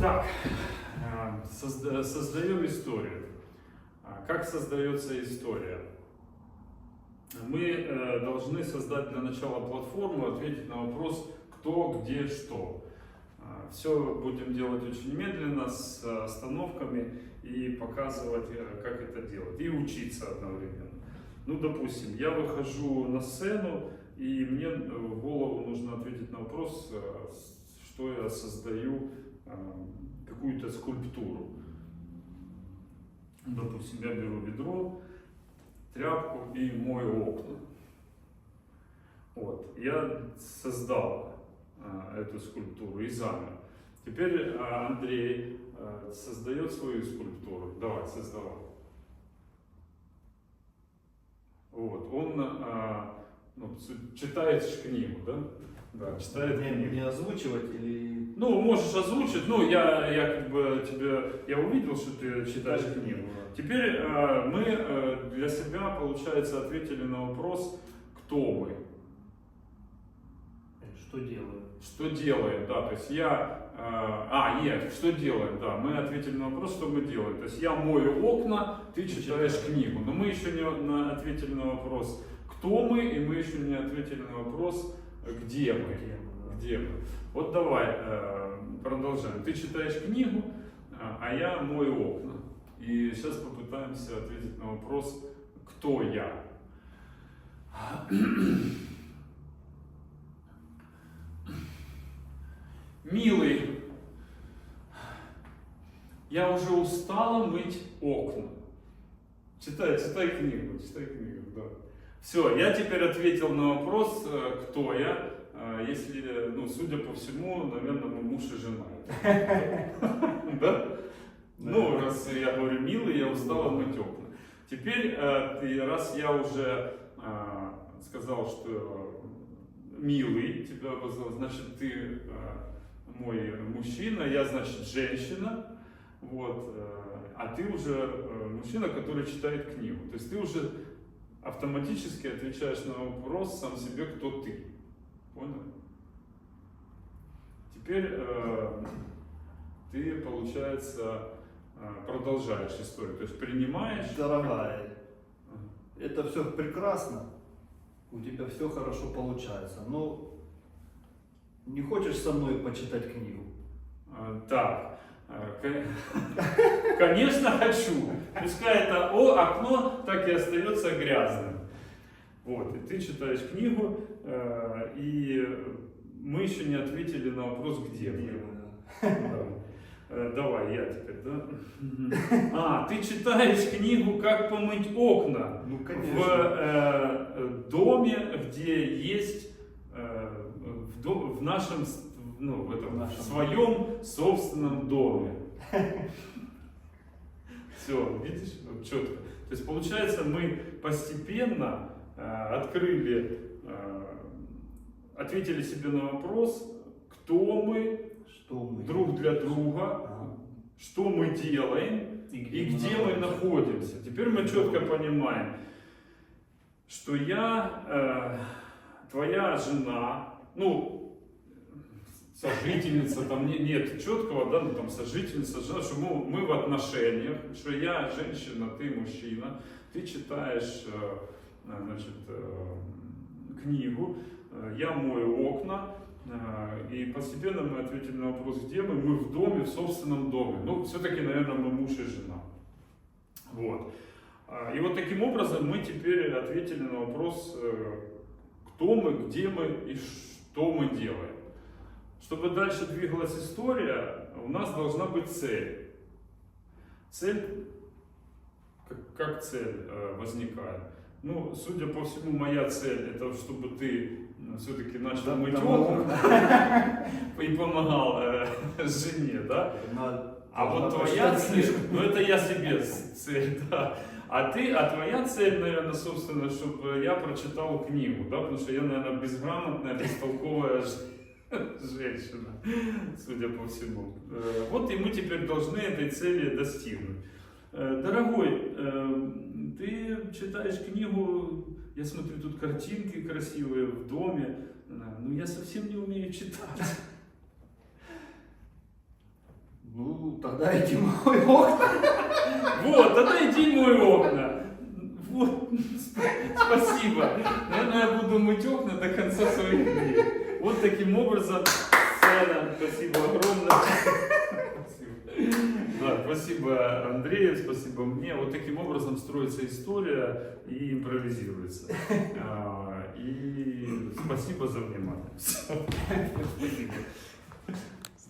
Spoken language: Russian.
Так, э, созда- создаем историю. А Как создается история? Мы э, должны создать для начала платформу, ответить на вопрос, кто, где, что. Все будем делать очень медленно, с остановками и показывать, э, как это делать. И учиться одновременно. Ну, допустим, я выхожу на сцену, и мне э, в голову нужно ответить на вопрос, э, что я создаю э, какую-то скульптуру. Допустим, я беру ведро, тряпку и мою окна. Вот. Я создал э, эту скульптуру и замер. Теперь э, Андрей э, создает свою скульптуру. Давай, создавай. Вот. Он э, ну, читает книгу, да? Да, читает Мне, книгу. мне озвучивать или... Ну, можешь озвучить. Ну, я, я как бы тебе, я увидел, что ты читаешь книгу. Теперь э, мы э, для себя, получается, ответили на вопрос, кто мы, Что делаю? что делаем, да, то есть я, э, а, нет, что делаем, да, мы ответили на вопрос, что мы делаем, то есть я мою окна, ты читаешь книгу, но мы еще не на- ответили на вопрос, кто мы, и мы еще не ответили на вопрос, где мы. Где мы, мы? Вот давай э, продолжаем. Ты читаешь книгу, а а я мою окна. И сейчас попытаемся ответить на вопрос, кто я. Милый, я уже устала мыть окна. Читай, читай книгу, читай книгу, да. Все, я теперь ответил на вопрос, э, кто я. Э, Если, ну, судя по всему, наверное, мы муж и жена. Да? Ну, раз я говорю милый, я устала мыть окна. Теперь, э, раз я уже э, сказал, что милый тебя вызвал, значит, ты э, мой мужчина, я, значит, женщина. Вот, э, а ты уже э, мужчина, который читает книгу. То есть ты уже автоматически отвечаешь на вопрос сам себе, кто ты. Понял? Теперь э, ты, получается, э, продолжаешь историю. То есть принимаешь. Дорогая, это все прекрасно, у тебя все хорошо получается, но не хочешь со мной почитать книгу? Э, Так, э, ко- конечно хочу. Пускай это о, окно так и остается грязным. Вот, и ты читаешь книгу, э, и мы еще не ответили на вопрос, где мы. Да. Э, Давай, я теперь, да? А, ты читаешь книгу «Как помыть окна» Ну, в конечно. э, э, доме, где есть э, в, до- в нашем, ну, в этом В нашем. своем собственном доме. Все, видишь, четко. То есть получается, мы постепенно открыли, э, ответили себе на вопрос, кто мы Что мы? друг для друга, Ага. что мы делаем И и где мы находимся. Теперь мы четко понимаем, что я э, твоя жена, ну, сожительница, там не- нет четкого, да, ну там сожительница, жена, что мы, мы в отношениях, что я женщина, ты мужчина, ты читаешь, э, э, значит, э, книгу, э, я мою окна, э, и постепенно мы ответили на вопрос, где мы, мы в доме, в собственном доме. Ну, все-таки, наверное, мы муж и жена. Вот. А, И вот таким образом мы теперь ответили на вопрос, э, кто мы, где мы и что мы делаем. Чтобы дальше двигалась история, у нас должна быть цель. Цель, как, как цель э, возникает? Ну, судя по всему, моя цель это чтобы ты все-таки начал Да, мыть да, окна и помогал э, жене, да? А вот твоя цель, ну это я себе цель, да. А ты, а твоя цель, наверное, собственно, чтобы я прочитал книгу, да, потому что я, наверное, безграмотная, бестолковая женщина, судя по всему. Э, Вот и мы теперь должны этой цели достигнуть. Дорогой, ты читаешь книгу, я смотрю, тут картинки красивые в доме, но я совсем не умею читать. тогда иди мой окна. Вот, тогда иди мой окна. Вот, сп- спасибо. Наверное, я буду мыть окна до конца своих дней. Вот таким образом, сцена. Спасибо огромное. Да, спасибо Андрею, спасибо мне. Вот таким образом строится история и импровизируется. А, И спасибо за внимание. Спасибо.